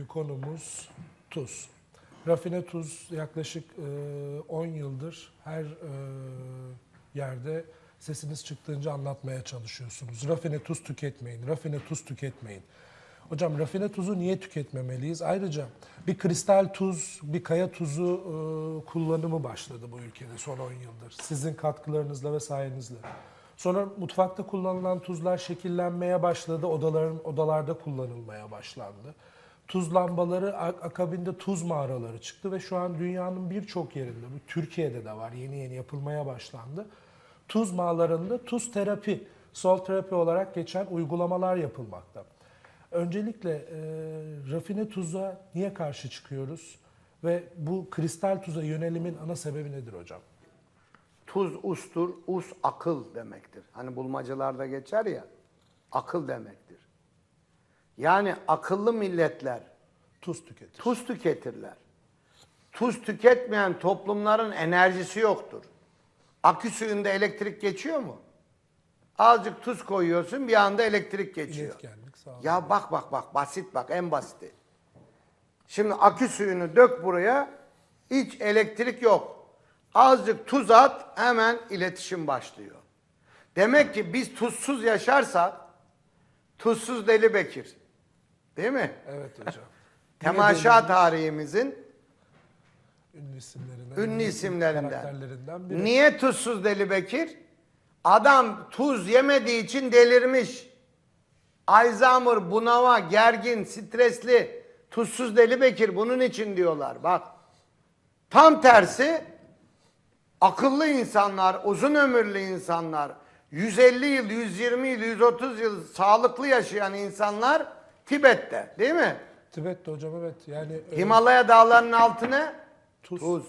bugünkü konumuz tuz. Rafine tuz yaklaşık e, 10 yıldır her e, yerde sesiniz çıktığınca anlatmaya çalışıyorsunuz. Rafine tuz tüketmeyin, rafine tuz tüketmeyin. Hocam rafine tuzu niye tüketmemeliyiz? Ayrıca bir kristal tuz, bir kaya tuzu e, kullanımı başladı bu ülkede son 10 yıldır. Sizin katkılarınızla ve sayenizle. Sonra mutfakta kullanılan tuzlar şekillenmeye başladı, odaların odalarda kullanılmaya başlandı. Tuz lambaları ak- akabinde tuz mağaraları çıktı ve şu an dünyanın birçok yerinde, bu Türkiye'de de var, yeni yeni yapılmaya başlandı. Tuz mağaralarında tuz terapi, sol terapi olarak geçen uygulamalar yapılmakta. Öncelikle e, rafine tuza niye karşı çıkıyoruz ve bu kristal tuza yönelimin ana sebebi nedir hocam? Tuz ustur, us akıl demektir. Hani bulmacalarda geçer ya, akıl demektir. Yani akıllı milletler Tuz tüketir. tuz tüketirler. Tuz tüketmeyen toplumların enerjisi yoktur. Akü suyunda elektrik geçiyor mu? Azıcık tuz koyuyorsun bir anda elektrik geçiyor. İletkenlik sağlıyor. Ya bak bak bak basit bak en basiti. Şimdi akü suyunu dök buraya hiç elektrik yok. Azıcık tuz at hemen iletişim başlıyor. Demek ki biz tuzsuz yaşarsak tuzsuz Deli Bekir. Değil mi? Evet hocam. Temaşa tarihimizin ünlü isimlerinden, ünlü isimlerinden. biri. Niye tuzsuz Deli Bekir? Adam tuz yemediği için delirmiş. Alzheimer, bunama, gergin, stresli. Tuzsuz Deli Bekir bunun için diyorlar. Bak. Tam tersi akıllı insanlar, uzun ömürlü insanlar, 150 yıl, 120 yıl, 130 yıl sağlıklı yaşayan insanlar Tibet'te değil mi? Tibet'te hocam evet. Yani e, Himalaya dağlarının altı ne? Tuz.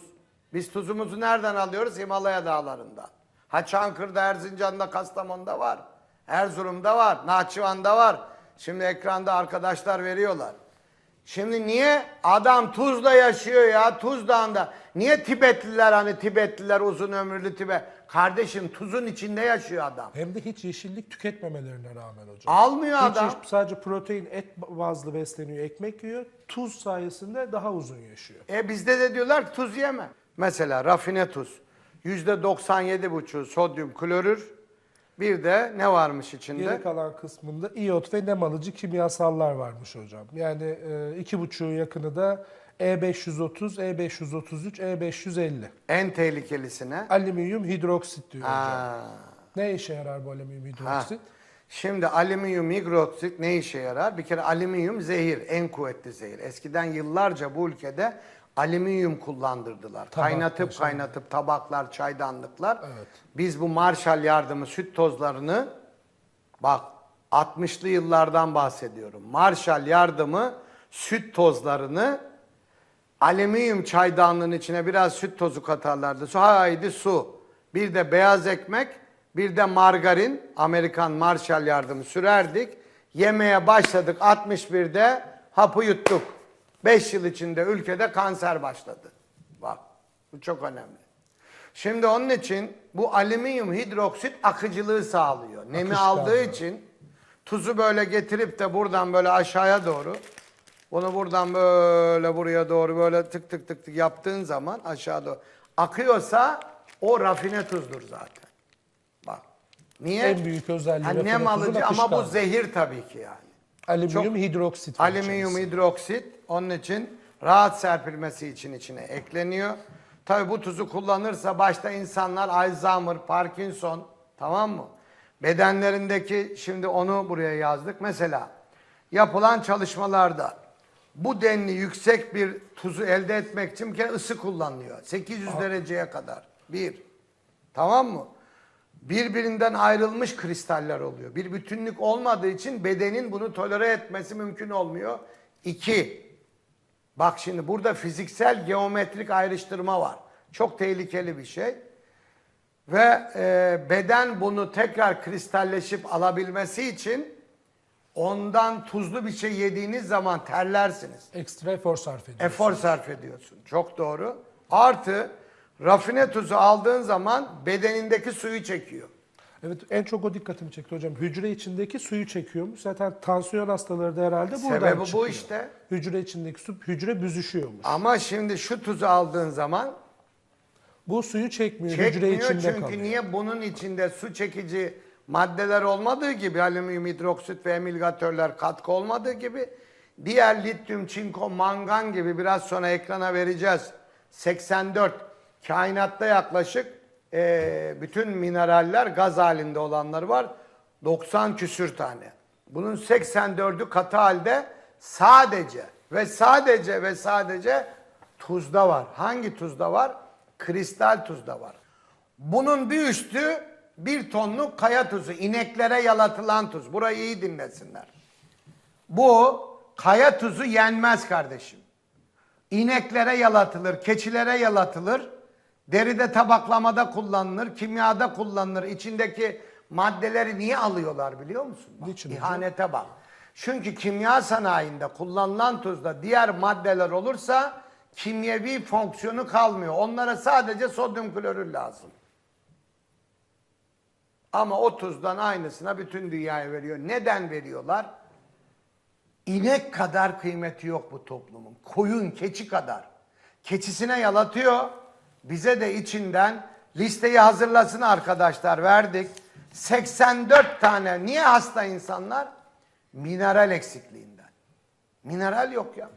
Biz tuzumuzu nereden alıyoruz? Himalaya dağlarında. Ha Çankırı'da, Erzincan'da, Kastamonu'da var. Erzurum'da var, Nahçıvan'da var. Şimdi ekranda arkadaşlar veriyorlar. Şimdi niye adam Tuz'da yaşıyor ya Tuz Dağı'nda? Niye Tibetliler hani Tibetliler uzun ömürlü Tibet? Kardeşim tuzun içinde yaşıyor adam. hem de hiç yeşillik tüketmemelerine rağmen hocam. Almıyor Hiç adam. yeş- sadece protein, et bazlı besleniyor, ekmek yiyor. Tuz sayesinde daha uzun yaşıyor. E bizde de diyorlar ki tuz yeme. Mesela rafine tuz. Yüzde 97,5 sodyum klorür. Bir de ne varmış içinde? Geri kalan kısmında iyot ve nem alıcı kimyasallar varmış hocam. Yani e, iki buçuğu yakını da E E530, E533, E550. En tehlikelisine. Alüminyum hidroksit diyor hocam. Ha. Ne işe yarar bu alüminyum Ha. hidroksit? Şimdi alüminyum hidroksit ne işe yarar? Bir kere alüminyum zehir, en kuvvetli zehir. Eskiden yıllarca bu ülkede alüminyum kullandırdılar. Tabak, kaynatıp mesela. kaynatıp tabaklar, çaydanlıklar. Evet. Biz bu Marshall yardımı süt tozlarını bak 60'lı yıllardan bahsediyorum. Marshall yardımı süt tozlarını alüminyum çaydanlığın içine biraz süt tozu katarlardı. Su haydi su. Bir de beyaz ekmek, bir de margarin, Amerikan Marshall yardımı sürerdik. Yemeye başladık 61'de hapı yuttuk. 5 yıl içinde ülkede kanser başladı. Bak bu çok önemli. Şimdi onun için bu alüminyum hidroksit akıcılığı sağlıyor. Nemi Akışkanlığı. aldığı için tuzu böyle getirip de buradan böyle aşağıya doğru bunu buradan böyle buraya doğru böyle tık tık tık tık yaptığın zaman aşağı doğru akıyorsa o rafine tuzdur zaten. Bak. Niye? En büyük özelliği Ha, rafine nem tuzun alıcı ama bu zehir tabii ki yani. Alüminyum Çok- hidroksit. var Alüminyum içerisinde. hidroksit onun için rahat serpilmesi için içine ekleniyor. Tabi bu tuzu kullanırsa başta insanlar Alzheimer, Parkinson tamam mı? Bedenlerindeki şimdi onu buraya yazdık. Mesela yapılan çalışmalarda bu denli yüksek bir tuzu elde etmek için bir kere ısı kullanılıyor. 800 dereceye kadar. Bir. Tamam mı? Birbirinden ayrılmış kristaller oluyor. Bir bütünlük olmadığı için bedenin bunu tolere etmesi mümkün olmuyor. İki, bak şimdi burada fiziksel geometrik ayrıştırma var. Çok tehlikeli bir şey. Ve e, beden bunu tekrar kristalleşip alabilmesi için ondan tuzlu bir şey yediğiniz zaman terlersiniz. Ekstra efor sarf ediyor. Efor sarf ediyorsun. Çok doğru. Artı rafine tuzu aldığın zaman bedenindeki suyu çekiyor. Evet en çok o dikkatimi çekti hocam. Hücre içindeki suyu çekiyormuş. Zaten tansiyon hastaları da herhalde buradan Sebebi bu çıkıyor. işte. Hücre içindeki su hücre büzüşüyormuş. Ama şimdi şu tuzu aldığın zaman Bu suyu çekmiyor. hücre çekmiyor içinde çünkü kalıyor. niye bunun içinde su çekici maddeler olmadığı gibi alüminyum hidroksit ve emilgatörler katkı olmadığı gibi diğer lityum, çinko, mangan gibi biraz sonra ekrana vereceğiz. 84 kainatta yaklaşık eee, bütün mineraller gaz halinde olanları var. 90 küsür tane. Bunun 84'ü katı halde sadece ve sadece ve sadece tuzda var. Hangi tuzda var? Kristal tuzda var. Bunun bir üstü bir tonluk kaya tuzu. ineklere yalatılan tuz. Burayı iyi dinlesinler. Bu kaya tuzu yenmez kardeşim. İneklere yalatılır, keçilere yalatılır. Deride tabaklamada kullanılır, kimyada kullanılır. İçindeki maddeleri niye alıyorlar biliyor musun? Bak, Niçin hocam? ihanete bak. Çünkü kimya sanayinde kullanılan tuzda diğer maddeler olursa kimyevi fonksiyonu kalmıyor. Onlara sadece sodyum klorür lazım. Ama o tuzdan aynısına bütün dünyaya veriyor. Neden veriyorlar? İnek kadar kıymeti yok bu toplumun. Koyun, keçi kadar. Keçisine yalatıyor. Bize de içinden listeyi hazırlasın arkadaşlar verdik. 84 tane. Niye hasta insanlar? Mineral eksikliğinden. Mineral yok ya.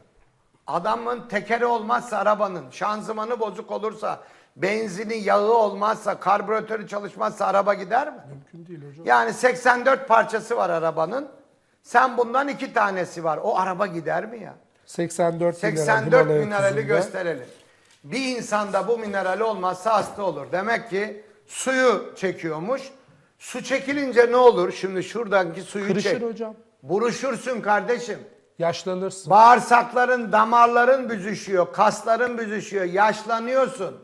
Adamın tekeri olmazsa arabanın, şanzımanı bozuk olursa, benzini, yağı olmazsa, karbüratörü çalışmazsa araba gider mi? Mümkün değil hocam. Yani 84 parçası var arabanın. Sen bundan iki tanesi var. O araba gider mi ya? 84, 84 mineral Himalaya minerali tuzunda. gösterelim. Bir insanda bu mineral olmazsa hasta olur. Demek ki suyu çekiyormuş. Su çekilince ne olur? Şimdi şuradaki suyu Kırışır çek. hocam. Buruşursun kardeşim. Yaşlanırsın. Bağırsakların, damarların büzüşüyor, kasların büzüşüyor, yaşlanıyorsun.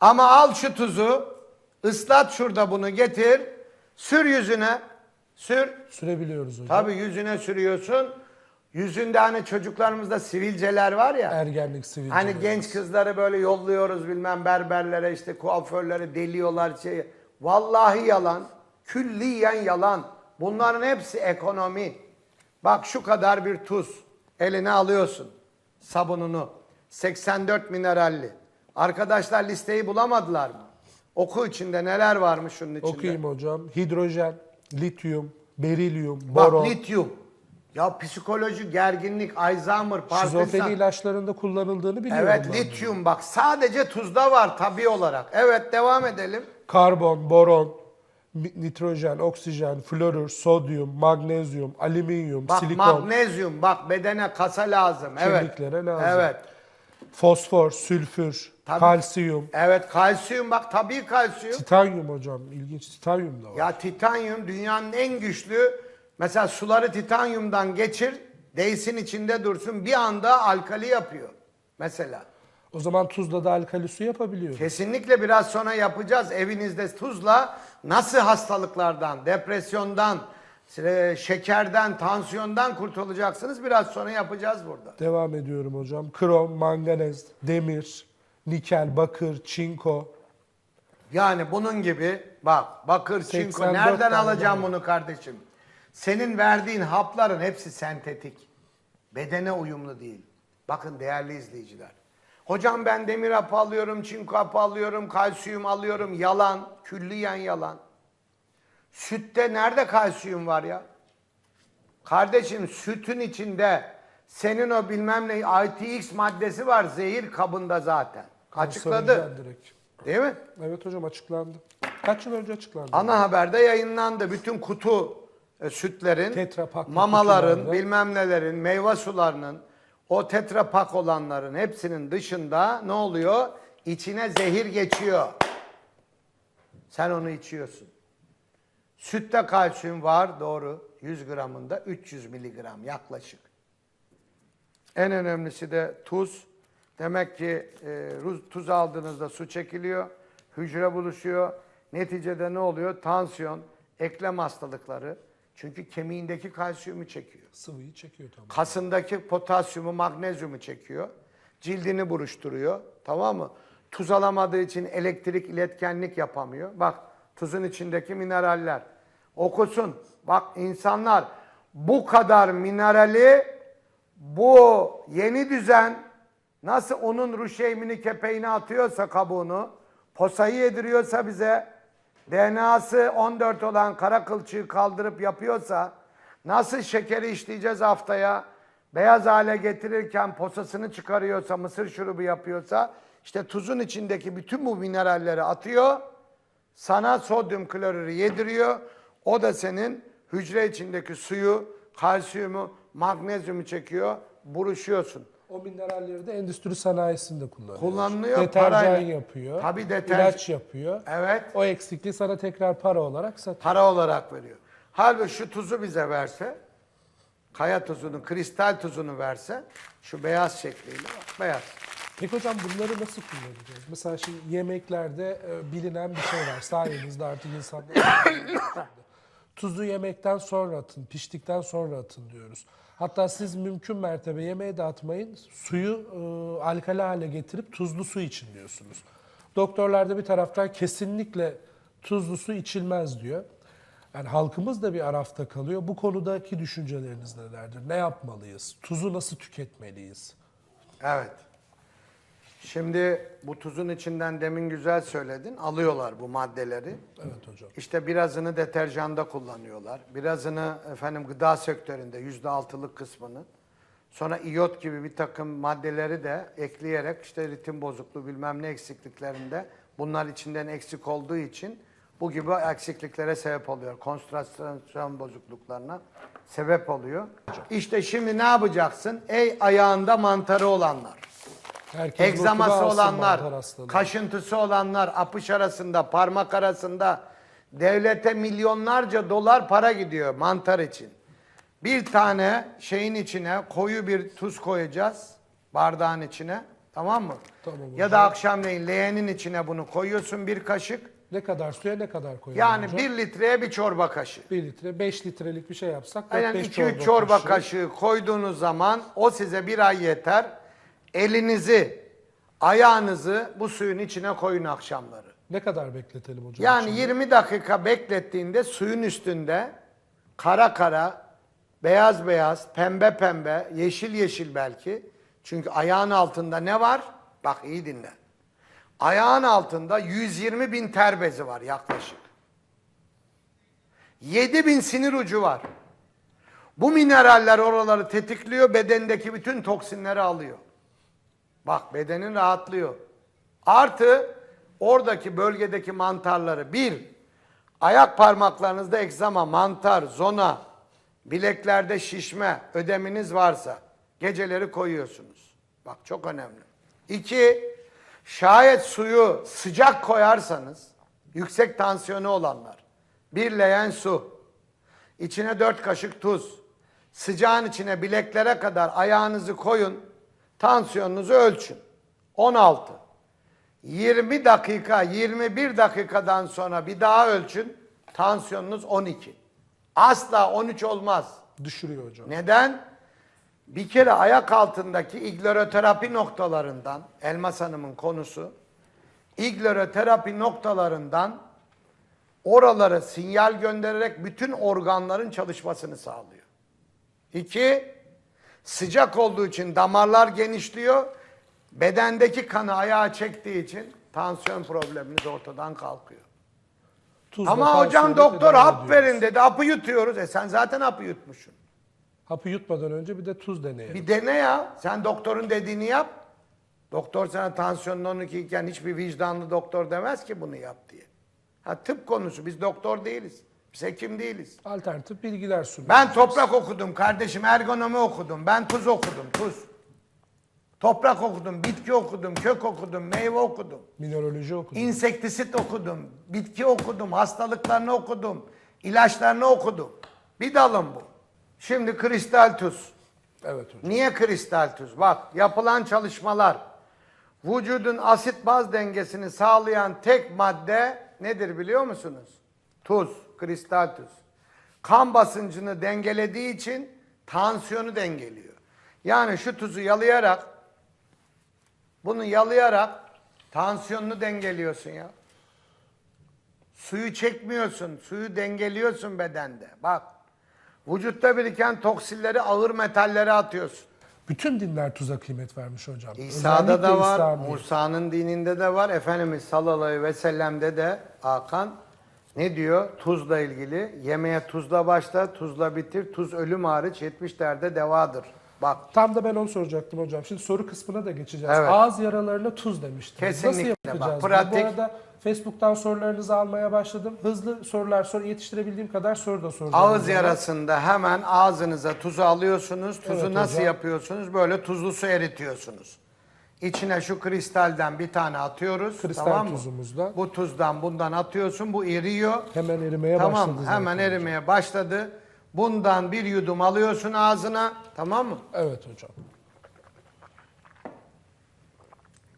Ama al şu tuzu, ıslat şurada bunu getir, sür yüzüne, sür. Sürebiliyoruz hocam. Tabii yüzüne sürüyorsun. Yüzünde hani çocuklarımızda sivilceler var ya. Ergenlik sivilce. Hani genç kızları böyle yolluyoruz bilmem berberlere işte kuaförlere deliyorlar şey. Vallahi yalan. Külliyen yalan. Bunların hepsi ekonomi. Bak şu kadar bir tuz. Eline alıyorsun. Sabununu. 84 mineralli. Arkadaşlar listeyi bulamadılar mı? Oku içinde neler varmış şunun içinde. Okuyayım hocam. Hidrojen, lityum, berilyum, Bak boron. lityum. Ya psikoloji, gerginlik, Alzheimer, Şizofreni Parkinson. ilaçlarında kullanıldığını biliyorum. Evet ben. lityum bak sadece tuzda var tabi olarak. Evet devam edelim. Karbon, boron, nitrojen, oksijen, florür, sodyum, magnezyum, alüminyum, Bak silikon, magnezyum bak bedene kasa lazım. Evet. Kemiklere lazım. Evet. fosfor, sülfür, Tabii. kalsiyum, Evet kalsiyum bak tabii kalsiyum. titanyum hocam. İlginç titanyum da var. Ya titanyum dünyanın en güçlü mesela suları titanyumdan geçir değsin içinde dursun bir anda alkali yapıyor. Mesela. O zaman tuzla da alkali su yapabiliyoruz. Kesinlikle biraz sonra yapacağız. Evinizde tuzla nasıl hastalıklardan, depresyondan, e, şekerden, tansiyondan kurtulacaksınız. Biraz sonra yapacağız burada. Devam ediyorum hocam. Krom, manganez, demir, nikel, bakır, çinko. Yani bunun gibi bak bakır, çinko 84 nereden tane alacağım var. bunu kardeşim? Senin verdiğin hapların hepsi sentetik. Bedene uyumlu değil. Bakın değerli izleyiciler. Hocam ben demir hapı alıyorum, çinko hapı alıyorum, kalsiyum alıyorum. Yalan, külliyen yalan. Sütte nerede kalsiyum var ya? Kardeşim sütün içinde senin o bilmem ne ITX maddesi var zehir kabında zaten. Açıkladı. Direkt. Değil mi? Evet hocam açıklandı. Kaç yıl önce açıklandı? Ana haberde yayınlandı. Bütün kutu e, sütlerin, Tetra Pak mamaların, bilmem nelerin, meyve sularının, o tetra pak olanların hepsinin dışında ne oluyor? İçine zehir geçiyor. Sen onu içiyorsun. Sütte kalsiyum var doğru. 100 gramında 300 miligram yaklaşık. En önemlisi de tuz. Demek ki e, tuz aldığınızda su çekiliyor, hücre buluşuyor. Neticede ne oluyor? Tansiyon, eklem hastalıkları. Çünkü kemiğindeki kalsiyumu çekiyor. Sıvıyı çekiyor tamam. Kasındaki potasyumu, magnezyumu çekiyor. Cildini buruşturuyor. Tamam mı? Tuz alamadığı için elektrik iletkenlik yapamıyor. Bak Tuzun içindeki mineraller. Okusun. Bak insanlar bu kadar minerali bu yeni düzen nasıl onun ruşeymini kepeğini atıyorsa kabuğunu, posayı yediriyorsa bize, DNA'sı 14 olan kara kılçığı kaldırıp yapıyorsa, nasıl şekeri işleyeceğiz haftaya, beyaz hale getirirken posasını çıkarıyorsa, mısır şurubu yapıyorsa, işte tuzun içindeki bütün bu mineralleri atıyor, sana sodyum klorürü yediriyor. O da senin hücre içindeki suyu, kalsiyumu, magnezyumu çekiyor. Buruşuyorsun. O mineralleri de endüstri sanayisinde kullanıyor. Kullanılıyor, Deterjan parayla. yapıyor. Tabii deterjan- ilaç yapıyor. Evet. O eksikliği sana tekrar para olarak satıyor. Para olarak veriyor. Halbuki şu tuzu bize verse, kaya tuzunu, kristal tuzunu verse, şu beyaz şekliyle beyaz. Peki hocam bunları nasıl kullanacağız? Mesela şimdi yemeklerde e, bilinen bir şey var. Sayenizde artık insanlar tuzu yemekten sonra atın, piştikten sonra atın diyoruz. Hatta siz mümkün mertebe yemeğe de atmayın, suyu e, alkali hale getirip tuzlu su için diyorsunuz. Doktorlar da bir taraftan kesinlikle tuzlu su içilmez diyor. Yani halkımız da bir arafta kalıyor. Bu konudaki düşünceleriniz nelerdir? Ne yapmalıyız? Tuzu nasıl tüketmeliyiz? Evet. Şimdi bu tuzun içinden demin güzel söyledin. Alıyorlar bu maddeleri. Evet hocam. İşte birazını deterjanda kullanıyorlar. Birazını efendim gıda sektöründe yüzde altılık kısmını. Sonra iyot gibi bir takım maddeleri de ekleyerek işte ritim bozukluğu bilmem ne eksikliklerinde bunlar içinden eksik olduğu için bu gibi eksikliklere sebep oluyor. Konsantrasyon bozukluklarına sebep oluyor. İşte şimdi ne yapacaksın? Ey ayağında mantarı olanlar. Herkes Egzaması olanlar, mantar hastalığı. kaşıntısı olanlar, apış arasında, parmak arasında devlete milyonlarca dolar para gidiyor mantar için. Bir tane şeyin içine koyu bir tuz koyacağız bardağın içine. Tamam mı? Tamam ya da akşamleyin leğenin içine bunu koyuyorsun bir kaşık. Ne kadar suya ne kadar koyalım Yani hocam? bir litreye bir çorba kaşığı. 1 litre, 5 litrelik bir şey yapsak Aynen 4-5 2-3 çorba kaşığı koyduğunuz zaman o size bir ay yeter. Elinizi, ayağınızı bu suyun içine koyun akşamları. Ne kadar bekletelim hocam? Yani içinde? 20 dakika beklettiğinde suyun üstünde kara kara, beyaz beyaz, pembe pembe, yeşil yeşil belki. Çünkü ayağın altında ne var? Bak iyi dinle. Ayağın altında 120 bin ter bezi var yaklaşık. 7 bin sinir ucu var. Bu mineraller oraları tetikliyor, bedendeki bütün toksinleri alıyor. Bak bedenin rahatlıyor. Artı oradaki bölgedeki mantarları bir, ayak parmaklarınızda egzama, mantar, zona, bileklerde şişme, ödeminiz varsa geceleri koyuyorsunuz. Bak çok önemli. İki, şayet suyu sıcak koyarsanız, yüksek tansiyonu olanlar, bir leğen su, İçine dört kaşık tuz. Sıcağın içine bileklere kadar ayağınızı koyun. Tansiyonunuzu ölçün. 16. 20 dakika, 21 dakikadan sonra bir daha ölçün. Tansiyonunuz 12. Asla 13 olmaz. Düşürüyor hocam. Neden? Bir kere ayak altındaki igleroterapi noktalarından, Elmas Hanım'ın konusu, igleroterapi noktalarından oralara sinyal göndererek bütün organların çalışmasını sağlıyor. İki, sıcak olduğu için damarlar genişliyor, bedendeki kanı ayağa çektiği için tansiyon probleminiz ortadan kalkıyor. Tuzla Ama hocam doktor hap verin dedi, hapı yutuyoruz. E sen zaten hapı yutmuşsun. Hapı yutmadan önce bir de tuz deneyelim. Bir dene ya. Sen doktorun dediğini yap. Doktor sana tansiyonun 12 iken hiçbir vicdanlı doktor demez ki bunu yap diye. Ha tıp konusu. Biz doktor değiliz. Biz hekim değiliz. Alternatif bilgiler sunuyoruz. Ben toprak okudum kardeşim. Ergonomi okudum. Ben tuz okudum. Tuz. Toprak okudum. Bitki okudum. Kök okudum. Meyve okudum. Mineraloji okudum. İnsektisit okudum. Bitki okudum. Hastalıklarını okudum. ilaçlarını okudum. Bir dalım bu. Şimdi kristal tuz. evet hocam. Niye kristal tuz? Bak yapılan çalışmalar vücudun asit baz dengesini sağlayan tek madde nedir biliyor musunuz? Tuz, kristal tuz. Kan basıncını dengelediği için tansiyonu dengeliyor. Yani şu tuzu yalayarak bunu yalayarak tansiyonunu dengeliyorsun ya. Suyu çekmiyorsun. Suyu dengeliyorsun bedende. Bak. Vücutta biriken toksinleri, ağır metalleri atıyorsun. Bütün dinler tuza kıymet vermiş hocam. İsa'da da var, İslami. Musa'nın dininde de var. Efendimiz sallallahu aleyhi ve sellem'de de Hakan ne diyor? Tuzla ilgili. Yemeğe tuzla başla, tuzla bitir. Tuz ölüm hariç 70 derde devadır. Bak Tam da ben onu soracaktım hocam. Şimdi soru kısmına da geçeceğiz. Evet. Ağız yaralarına tuz demiştiniz. Kesinlikle. Nasıl Bak, yapacağız? bunu? pratik- Bu arada Facebook'tan sorularınızı almaya başladım. Hızlı sorular sor, yetiştirebildiğim kadar soru da soracağım. ağız hocam. yarasında hemen ağzınıza tuzu alıyorsunuz. Tuzu Evet nasıl hocam. yapıyorsunuz? Böyle tuzlu su eritiyorsunuz. İçine şu kristalden bir tane atıyoruz. Kristal tamam mı? tuzumuzdan. Bu tuzdan bundan atıyorsun. Bu eriyor. Hemen erimeye Tamam başladı. zaten hemen hocam. erimeye başladı. Bundan bir yudum alıyorsun ağzına. Tamam mı? Evet hocam.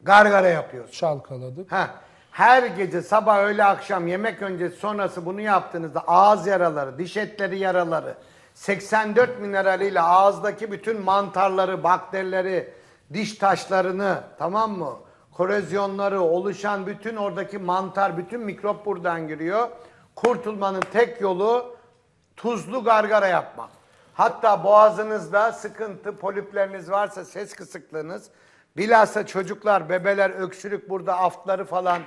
Gargara yapıyorsun. Çalkaladık. Heh. Her gece sabah öğle akşam yemek öncesi sonrası bunu yaptığınızda ağız yaraları, diş etleri yaraları, 84 mineraliyle ağızdaki bütün mantarları, bakterileri, diş taşlarını tamam mı? Korozyonları oluşan bütün oradaki mantar, bütün mikrop buradan giriyor. Kurtulmanın tek yolu tuzlu gargara yapmak. Hatta boğazınızda sıkıntı, polipleriniz varsa ses kısıklığınız, bilhassa çocuklar, bebeler, öksürük burada aftları falan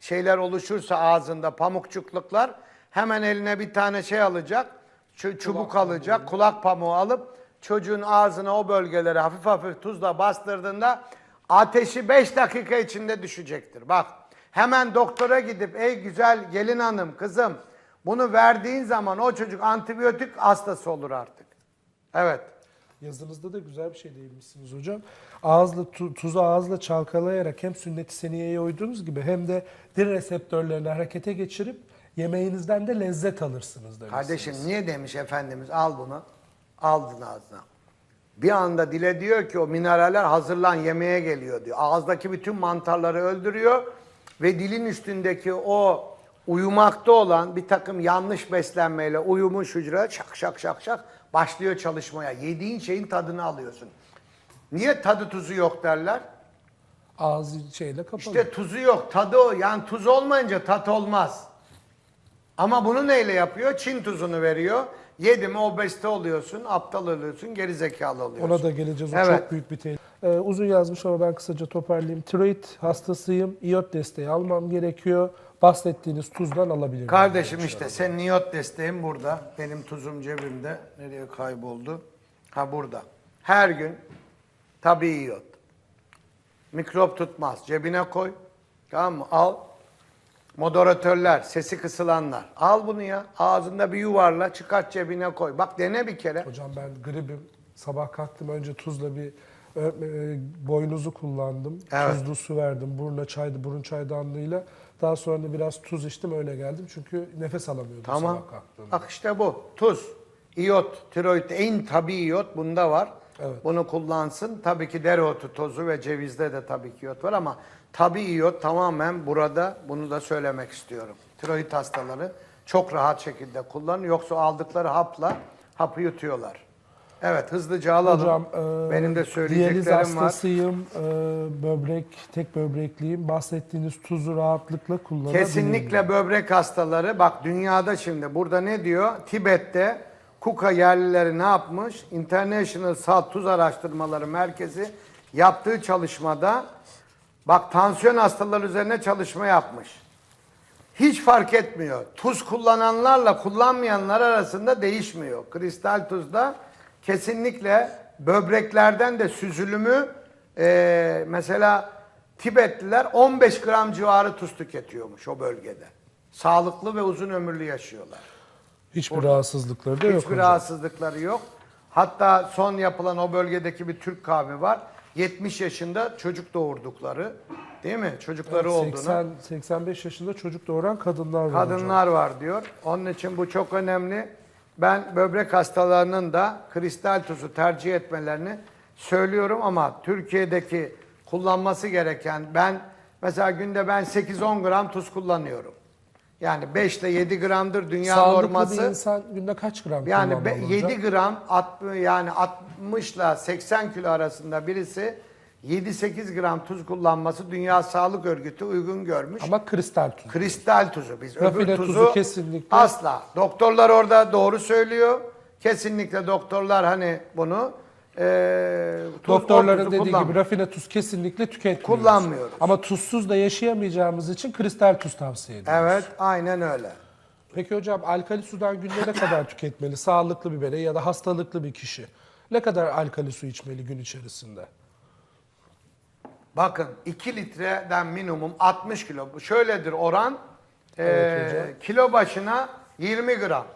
şeyler oluşursa ağzında pamukçukluklar hemen eline bir tane şey alacak, çu- çubuk alacak, kulak pamuğu alıp çocuğun ağzına o bölgeleri hafif hafif tuzla bastırdığında ateşi 5 dakika içinde düşecektir. Bak hemen doktora gidip ey güzel gelin hanım, kızım bunu verdiğin zaman o çocuk antibiyotik hastası olur artık. Evet. Yazınızda da güzel bir şey değinmişsiniz hocam. Ağızla tu- tuzu ağızla çalkalayarak hem sünnet-i seniyeye uyduğunuz gibi hem de dil reseptörlerini harekete geçirip yemeğinizden de lezzet alırsınız demişsiniz. Kardeşim niye demiş Efendimiz al bunu. Aldın ağzına. Bir anda dile diyor ki o mineraller hazırlan yemeğe geliyor diyor. Ağızdaki bütün mantarları öldürüyor ve dilin üstündeki o uyumakta olan bir takım yanlış beslenmeyle uyumuş hücre şak şak şak şak başlıyor çalışmaya. Yediğin şeyin tadını alıyorsun. Niye tadı tuzu yok derler? Ağzı şeyle kapalı. İşte tuzu yok, tadı o. Yani tuz olmayınca tat olmaz. Ama bunu neyle yapıyor? Çin tuzunu veriyor. Yedi mi obezite oluyorsun, aptal oluyorsun, geri zekalı oluyorsun. Ona da geleceğiz. O Evet. çok büyük bir tehlike. Ee, uzun yazmış ama ben kısaca toparlayayım. Tiroid hastasıyım. İyot desteği almam gerekiyor. Bahsettiğiniz tuzdan alabilirim. Kardeşim işte sen niyot desteğin burada. Benim tuzum cebimde. Nereye kayboldu? Ha burada. Her gün tabii iyot. Mikrop tutmaz. Cebine koy. Tamam mı? Al. Moderatörler, sesi kısılanlar. Al bunu ya. Ağzında bir yuvarla çıkart cebine koy. Bak dene bir kere. Hocam ben gribim. Sabah kalktım önce tuzla bir ö- e, boynuzu kullandım. Evet. Tuzlu su verdim. Buruna çaydı, burun çaydanlığıyla. Daha sonra da biraz tuz içtim öyle geldim. Çünkü nefes alamıyordum Tamam. sabah kalktığımda. Bak işte bu. Tuz, iyot, tiroid en tabii iyot bunda var. Evet. Bunu kullansın. Tabii ki dereotu tozu ve cevizde de tabii ki iyot var ama tabii iyot tamamen burada bunu da söylemek istiyorum. Tiroid hastaları çok rahat şekilde kullanın. Yoksa aldıkları hapla hapı yutuyorlar. Evet hızlıca alalım. Hocam e, Benim de diyaliz söyleyeceklerim var. hastasıyım. e, böbrek, tek böbrekliyim. Bahsettiğiniz tuzu rahatlıkla kullanabilirim. Kesinlikle böbrek hastaları bak dünyada şimdi burada ne diyor? Tibet'te KUKA yerlileri ne yapmış? International Salt Tuz Araştırmaları Merkezi yaptığı çalışmada bak tansiyon hastaları üzerine çalışma yapmış. Hiç fark etmiyor. Tuz kullananlarla kullanmayanlar arasında değişmiyor. Kristal tuzda kesinlikle böbreklerden de süzülümü eee, mesela Tibetliler 15 gram civarı tuz tüketiyormuş o bölgede. Sağlıklı ve uzun ömürlü yaşıyorlar. Hiçbir rahatsızlıkları da yok Hiçbir rahatsızlıkları yok. Hatta son yapılan o bölgedeki bir Türk kavmi var. 70 yaşında çocuk doğurdukları, değil mi? Çocukları olduğunu. 80, 85 yaşında çocuk doğuran kadınlar var hocam. Kadınlar var diyor. Onun için bu çok önemli. Ben böbrek hastalarının da kristal tuzu tercih etmelerini söylüyorum ama Türkiye'deki kullanması gereken ben mesela günde ben 8-10 gram tuz kullanıyorum. Yani 5 ile 7 gramdır dünya Sağlıklı norması. bir insan günde kaç gram Yani be- kullanmalı 7 hocam? gram 60 yani 60 ile 80 kilo arasında birisi 7-8 gram tuz kullanması Dünya Sağlık Örgütü uygun görmüş. Ama kristal tuz. Kristal tuzu. Biz Rafine öbür tuzu tuzu kesinlikle- asla. Doktorlar orada doğru söylüyor. Kesinlikle doktorlar hani bunu tuz, o Doktorların dediği gibi rafine tuz kesinlikle tüketmiyoruz. Kullanmıyoruz. Ama tuzsuz da yaşayamayacağımız için kristal tuz tavsiye ediyoruz. Evet, aynen öyle. Peki hocam alkali sudan günde ne kadar tüketmeli? Sağlıklı bir birey ya da hastalıklı bir kişi. Ne kadar alkali su içmeli gün içerisinde? Bakın 2 litreden minimum 60 kilo. Şöyledir oran. Evet Eee, hocam. kilo başına 20 gram.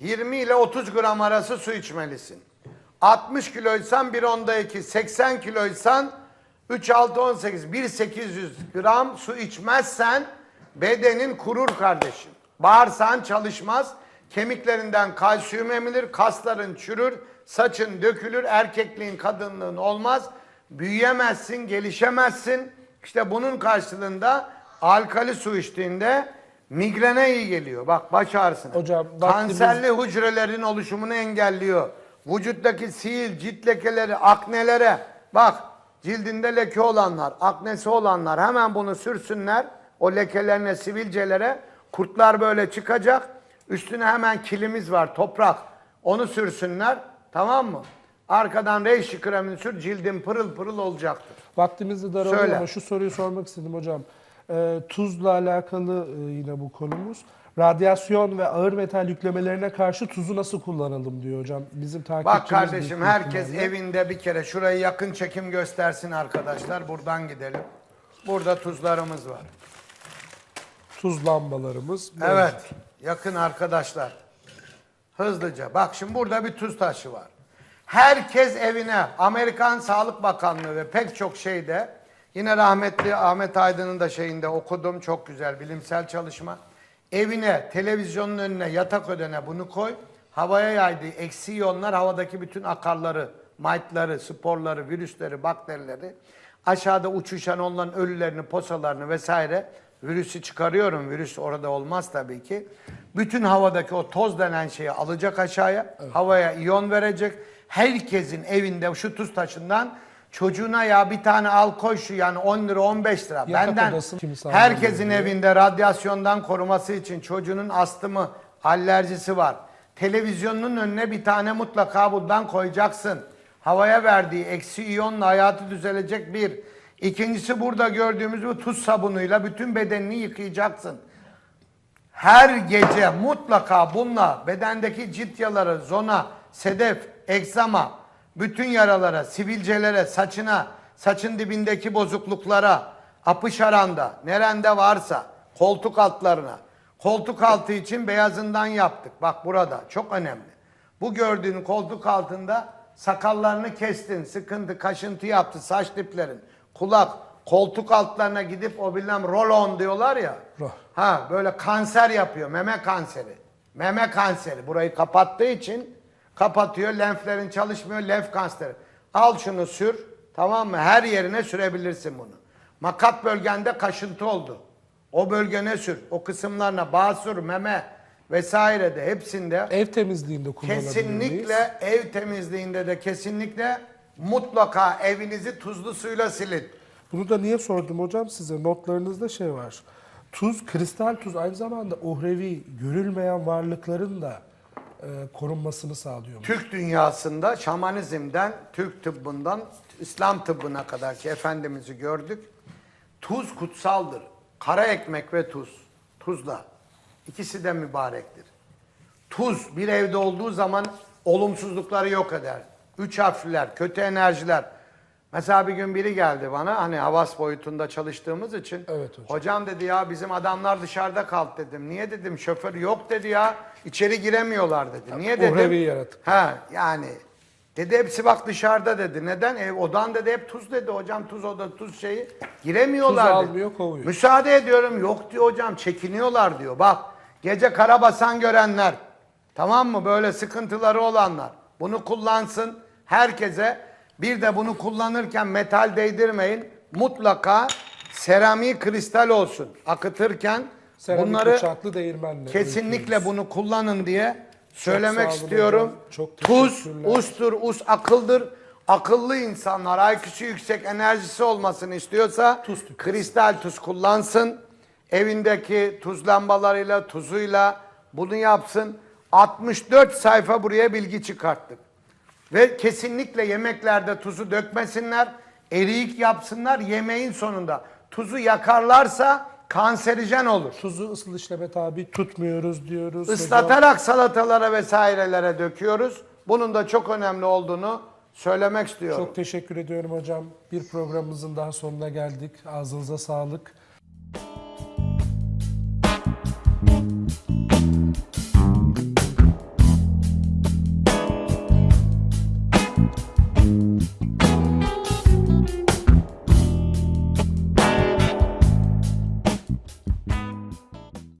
20 ile 30 gram arası su içmelisin. 60 kiloysan 1 onda 2, 80 kiloysan 3, 6, 18, 1, 800 gram su içmezsen bedenin kurur kardeşim. Bağırsağın çalışmaz, kemiklerinden kalsiyum emilir, kasların çürür, saçın dökülür, erkekliğin kadınlığın olmaz, büyüyemezsin, gelişemezsin. İşte bunun karşılığında alkali su içtiğinde migrene iyi geliyor. Bak baş ağrısına. Hocam, Kanserli hücrelerin oluşumunu engelliyor. Vücuttaki sil, cilt lekeleri, aknelere bak cildinde leke olanlar, aknesi olanlar hemen bunu sürsünler. O lekelerine, sivilcelere kurtlar böyle çıkacak. Üstüne hemen kilimiz var, toprak. Onu sürsünler. Tamam mı? Arkadan reishi kremini sür, cildin pırıl pırıl olacaktır. Vaktimiz de daralıyor Söyle. ama şu soruyu sormak istedim hocam. Ee, tuzla alakalı e, yine bu konumuz. Radyasyon ve ağır metal yüklemelerine karşı tuzu nasıl kullanalım diyor hocam. Bizim takipçimiz Bak kardeşim herkes ihtimalle. evinde bir kere şurayı yakın çekim göstersin arkadaşlar. Buradan gidelim. Burada tuzlarımız var. Tuz lambalarımız. Evet. Yakın arkadaşlar. Hızlıca. Bak şimdi burada bir tuz taşı var. Herkes evine Amerikan Sağlık Bakanlığı ve pek çok şeyde yine rahmetli Ahmet Aydın'ın da şeyinde okudum. Çok güzel bilimsel çalışma. Evine, televizyonun önüne, yatak ödene bunu koy. Havaya yaydığı eksi iyonlar havadaki bütün akarları, mite'ları, sporları, virüsleri, bakterileri aşağıda uçuşan onların ölülerini, posalarını vesaire virüsü çıkarıyorum. Virüs orada olmaz tabii ki. Bütün havadaki o toz denen şeyi alacak aşağıya. Havaya iyon verecek. Herkesin evinde şu tuz taşından çocuğuna ya bir tane al koy şu yani 10 lira 15 lira. Yatak Benden odası kimse herkesin evinde radyasyondan koruması için çocuğunun astımı, alerjisi var. Televizyonun önüne bir tane mutlaka bundan koyacaksın. Havaya verdiği eksi iyonla hayatı düzelecek bir. İkincisi burada gördüğümüz bu tuz sabunuyla bütün bedenini yıkayacaksın. Her gece mutlaka bununla bedendeki cilt yaları, zona, sedef, egzama, bütün yaralara, sivilcelere, saçına, saçın dibindeki bozukluklara, apış aranda, nerende varsa, koltuk altlarına, koltuk altı için beyazından yaptık. Bak burada çok önemli. Bu gördüğün koltuk altında sakallarını kestin, sıkıntı, kaşıntı yaptı, saç diplerin, kulak, koltuk altlarına gidip o bilmem roll-on diyorlar ya. Roh. Ha böyle kanser yapıyor. Meme kanseri. Meme kanseri. Burayı kapattığı için kapatıyor. Lenflerin çalışmıyor. Lenf kanseri. Al şunu sür. Tamam mı? Her yerine sürebilirsin bunu. Makat bölgende kaşıntı oldu. O bölgene sür. O kısımlarına basur, meme vesaire de hepsinde Ev temizliğinde kullanabilir miyiz? kesinlikle ev temizliğinde de kesinlikle mutlaka evinizi tuzlu suyla silin. Bunu da niye sordum hocam size? Notlarınızda şey var. Tuz, kristal tuz aynı zamanda uhrevi, görülmeyen varlıkların da e, korunmasını sağlıyor. Türk dünyasında şamanizmden, Türk tıbbından, İslam tıbbına kadar ki Efendimiz'i gördük. Tuz kutsaldır. Kara ekmek ve tuz. Tuzla. İkisi de mübarektir. Tuz bir evde olduğu zaman olumsuzlukları yok eder. Üç harfliler, kötü enerjiler. Mesela bir gün biri geldi bana hani havas boyutunda çalıştığımız için. Evet hocam. Hocam dedi ya bizim adamlar dışarıda kaldı dedim. Niye dedim şoför yok dedi ya. içeri giremiyorlar dedi. Niye dedim? Uhrevi yaratık. Ha yani dedi hepsi bak dışarıda dedi. Neden? Ev odan dedi hep tuz dedi hocam tuz oda tuz şeyi. Giremiyorlar Tuz dedi. almıyor, kovuyor. Müsaade ediyorum yok diyor hocam çekiniyorlar diyor. Bak gece karabasan görenler tamam mı böyle sıkıntıları olanlar bunu kullansın herkese bir de bunu kullanırken metal değdirmeyin mutlaka seramik kristal olsun akıtırken Seramik bunları bıçaklı değirmenle Kesinlikle bunu kullanın diye söylemek sağ olun istiyorum. hocam. Çok Tuz, teşekkürler. ustur, us akıldır. akıllı insanlar, IQ'su yüksek enerjisi olmasını istiyorsa Tuz tüketsin. kristal tuz kullansın. Evindeki tuz lambalarıyla, tuzuyla bunu yapsın. 64 sayfa buraya bilgi çıkarttık. Ve kesinlikle yemeklerde tuzu dökmesinler. Eriyik yapsınlar yemeğin sonunda. Tuzu yakarlarsa kanserijen olur. Tuzu ısıl işleme tabi tutmuyoruz diyoruz. hocam. Islatarak salatalara vesairelere döküyoruz. Bunun da çok önemli olduğunu söylemek istiyorum. Çok teşekkür ediyorum hocam. Bir programımızın daha sonuna geldik. Ağzınıza sağlık.